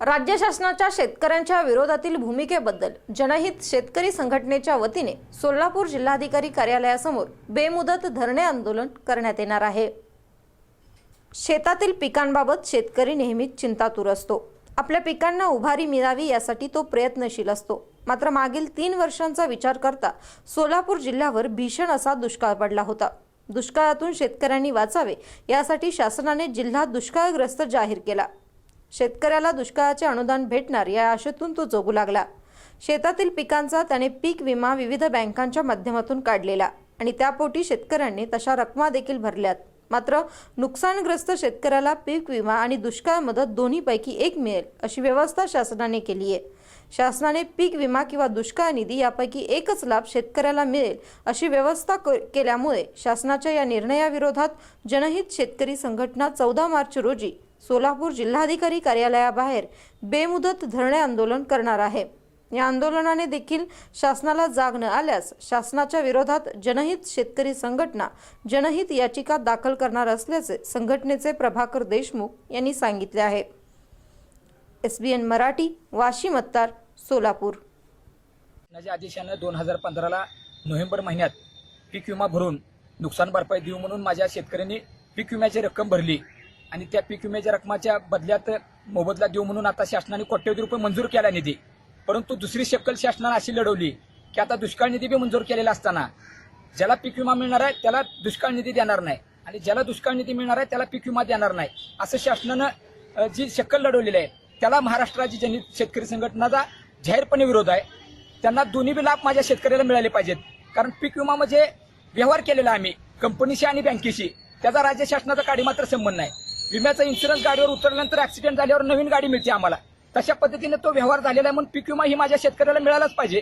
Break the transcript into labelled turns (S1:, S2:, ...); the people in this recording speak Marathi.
S1: राज्य शासनाच्या शेतकऱ्यांच्या विरोधातील भूमिकेबद्दल जनहित शेतकरी संघटनेच्या वतीने सोलापूर जिल्हाधिकारी कार्यालयासमोर बेमुदत धरणे आंदोलन करण्यात येणार आहे. शेतातील पिकांबाबत शेतकरी नेहमीच चिंतातूर असतो. आपल्या पिकांना उभारी मिळावी यासाठी तो प्रयत्नशील असतो. मात्र मागील तीन वर्षांचा विचार करता सोलापूर जिल्ह्यावर भीषण असा दुष्काळ पडला होता. दुष्काळातून शेतकऱ्यांनी वाचावे यासाठी शासनाने जिल्हा दुष्काळग्रस्त जाहीर केला. शेतकऱ्याला दुष्काळाचे अनुदान भेटणार या आशेतून तो जगू लागला. शेतातील पिकांचा त्याने पीक विमा विविध बँकांच्या माध्यमातून काढलेला आणि त्यापोटी शेतकऱ्यांनी तशा रकमा देखील भरल्यात. मात्र नुकसानग्रस्त शेतकऱ्याला पीक विमा आणि दुष्काळ मदत दोन्हीपैकी एक मिळेल अशी व्यवस्था शासनाने केली आहे. शासनाने पीक विमा किंवा दुष्काळ निधी यापैकी एकच लाभ शेतकऱ्याला मिळेल अशी व्यवस्था क- केल्यामुळे शासनाच्या या निर्णयाविरोधात जनहित शेतकरी संघटना चौदा मार्च रोजी सोलापूर जिल्हाधिकारी कार्यालयाबाहेर बेमुदत धरणे आंदोलन करणार आहे. या आंदोलनाने देखील शासनाला जाग न आल्यास शासनाच्या विरोधात जनहित शेतकरी संघटना जनहित याचिका दाखल करणार असल्याचे संघटनेचे प्रभाकर देशमुख यांनी सांगितले आहे. S B N Marathi Washim Attar Solapur.
S2: शासनाच्या आदेशानं दोन हजार पंधराला नोव्हेंबर महिन्यात पीक विमा भरून नुकसान भरपाई देऊ म्हणून माझ्या शेतकऱ्यांनी पीक विम्याची रक्कम भरली. आणि त्या पीक विम्याच्या रकमाच्या बदल्यात मोबदला देऊ म्हणून आता शासनाने कोट्यवधी रुपये मंजूर केला निधी. परंतु दुसरी शक्कल शासनानं अशी लढवली की आता दुष्काळ निधी बी मंजूर केलेला असताना ज्याला पीक विमा मिळणार आहे त्याला दुष्काळ निधी देणार नाही. आणि ज्याला दुष्काळ निधी मिळणार आहे त्याला पीक विमा देणार नाही. असं शासनानं जी शक्कल लढवलेली आहे त्याला महाराष्ट्राची जन शेतकरी संघटनाचा जाहीरपणे विरोध आहे. त्यांना दोन्ही बी लाभ माझ्या शेतकऱ्याला मिळाले पाहिजेत. कारण पीक विमा म्हणजे व्यवहार केलेला आम्ही कंपनीशी आणि बँकेशी. त्याचा राज्य शासनाचा काडी मात्र संबंध नाही. विम्याचा इन्शुरन्स गाडीवर उतरल्यानंतर ऍक्सिडेंट झाल्यावर नवीन गाडी मिळते आम्हाला. तशा पद्धतीने तो व्यवहार झालेला आहे म्हणून पीक विमा ही माझ्या शेतकऱ्याला मिळालाच पाहिजे.